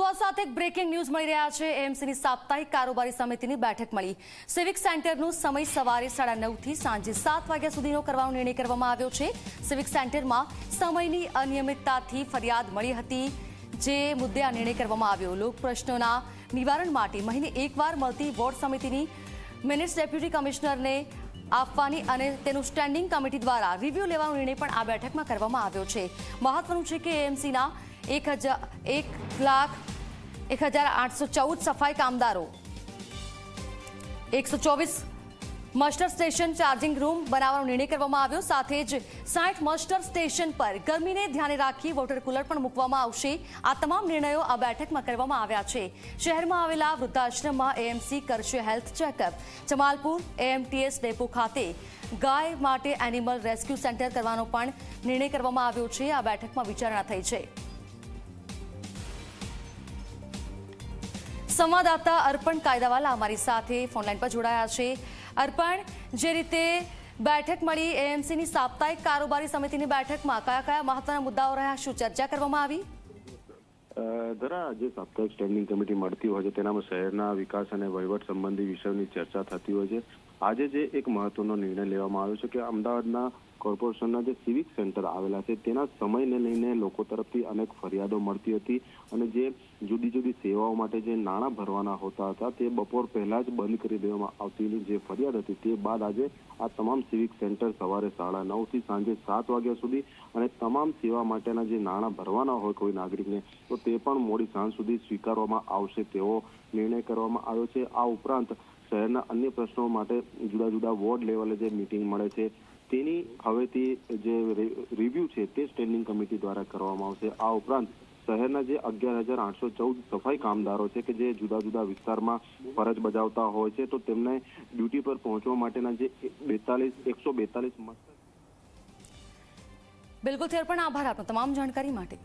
તો આ સાથે એક બ્રેકિંગ ન્યૂઝ મળી રહ્યા છે. એએમસીની સાપ્તાહિક કારોબારી સમિતિની બેઠક મળી. સિવિક સેન્ટરનો સમય સવારે સાડા નવથી સાંજે સાત વાગ્યા સુધીનો કરવાનો નિર્ણય કરવામાં આવ્યો છે. સિવિક સેન્ટરમાં સમયની અનિયમિતતાથી ફરિયાદ મળી હતી, જે મુદ્દે આ નિર્ણય કરવામાં આવ્યો. લોક પ્રશ્નોના નિવારણ માટે મહિને એકવાર મળતી વોર્ડ સમિતિની મિનિટ્સ ડેપ્યુટી કમિશનરને આપવાની અને તેનું સ્ટેન્ડિંગ કમિટી દ્વારા રિવ્યૂ લેવાનો નિર્ણય પણ આ બેઠકમાં કરવામાં આવ્યો છે. મહત્વનું છે કે એએમસીના એક હજાર એક લાખ એક હજાર આઠસો ચૌદ સફાઈ કામદારો એકસો ચોવીસ મસ્ટર સ્ટેશન ચાર્જિંગ રૂમ બનાવવાનો નિર્ણય કરવામાં આવ્યો સાથે જ સાઠ મસ્ટર સ્ટેશન પર ગરમીને ધ્યાને રાખી વોટર કુલર પણ મૂકવામાં આવશે આ તમામ નિર્ણયો આ બેઠકમાં કરવામાં આવ્યા છે શહેરમાં આવેલા વૃદ્ધાશ્રમમાં એએમસી કરશે health checkup Jamalpur AMTS depot ખાતે ગાય માટે એનિમલ રેસ્ક્યુ સેન્ટર કરવાનો પણ નિર્ણય કરવામાં આવ્યો છે આ બેઠકમાં વિચારણા થઈ છે સંવાદદાતા અર્પણ કાયદાવાલા અમારી સાથે ફોનલાઈન પર જોડાયા છે. અર્પણ, જે રીતે બેઠક મળી એએમસીની સાપ્તાહિક કારોબારી સમિતિની બેઠકમાં કયા કયા મહત્વના મુદ્દાઓ રહ્યા, શું ચર્ચા કરવામાં આવી? ધરા જે સાપ્તાહિક સ્ટેન્ડિંગ કમિટી મળતી હોય છે, તેનામાં શહેરના વિકાસ અને વહીવટ સંબંધી વિષયોની ચર્ચા થતી હોય છે. આજે જે એક મહત્વનો નિર્ણય લેવામાં આવ્યો છે કે અમદાવાદના કોર્પોરેશનના જે સિવિક સેન્ટર આવેલા છે, તેના સમયને લઈને લોકો તરફથી અનેક ફરિયાદો મળતી હતી અને જે જુદી જુદી સેવાઓ માટે જે નાણાં ભરવાના હોતા હતા, તે બપોર પહેલાં જ બંધ કરી દેવામાં આવતીની જે ફરિયાદ હતી તે બાદ આજે આ તમામ સિવિક સેન્ટર સવારે સાડા નવથી સાંજે સાત વાગ્યા સુધી અને તમામ સેવા માટેના જે નાણાં ભરવાના હોય કોઈ નાગરિકને, તો તે પણ મોડી સાંજ સુધી સ્વીકારવામાં આવશે તેવો નિર્ણય કરવામાં આવ્યો છે. આ ઉપરાંત શહેરના અન્ય પ્રશ્નો માટે જુદા જુદા વોર્ડ લેવલે જે મિટિંગ મળે છે, તેની હવેથી જે રિવ્યુ છે તે સ્ટેન્ડિંગ કમિટી દ્વારા કરવામાં આવશે. આ ઉપરાંત શહેરના જે અગિયાર હજાર આઠસો ચૌદ સફાઈ કામદારો છે કે જે જુદા જુદા વિસ્તારમાં ફરજ બજાવતા હોય છે, તો તેમને ડ્યુટી પર પહોંચવા માટેના જે બેતાલીસ, એકસો બેતાલીસ બિલકુલ, થેર પણ આભાર આપનો તમામ જાણકારી માટે.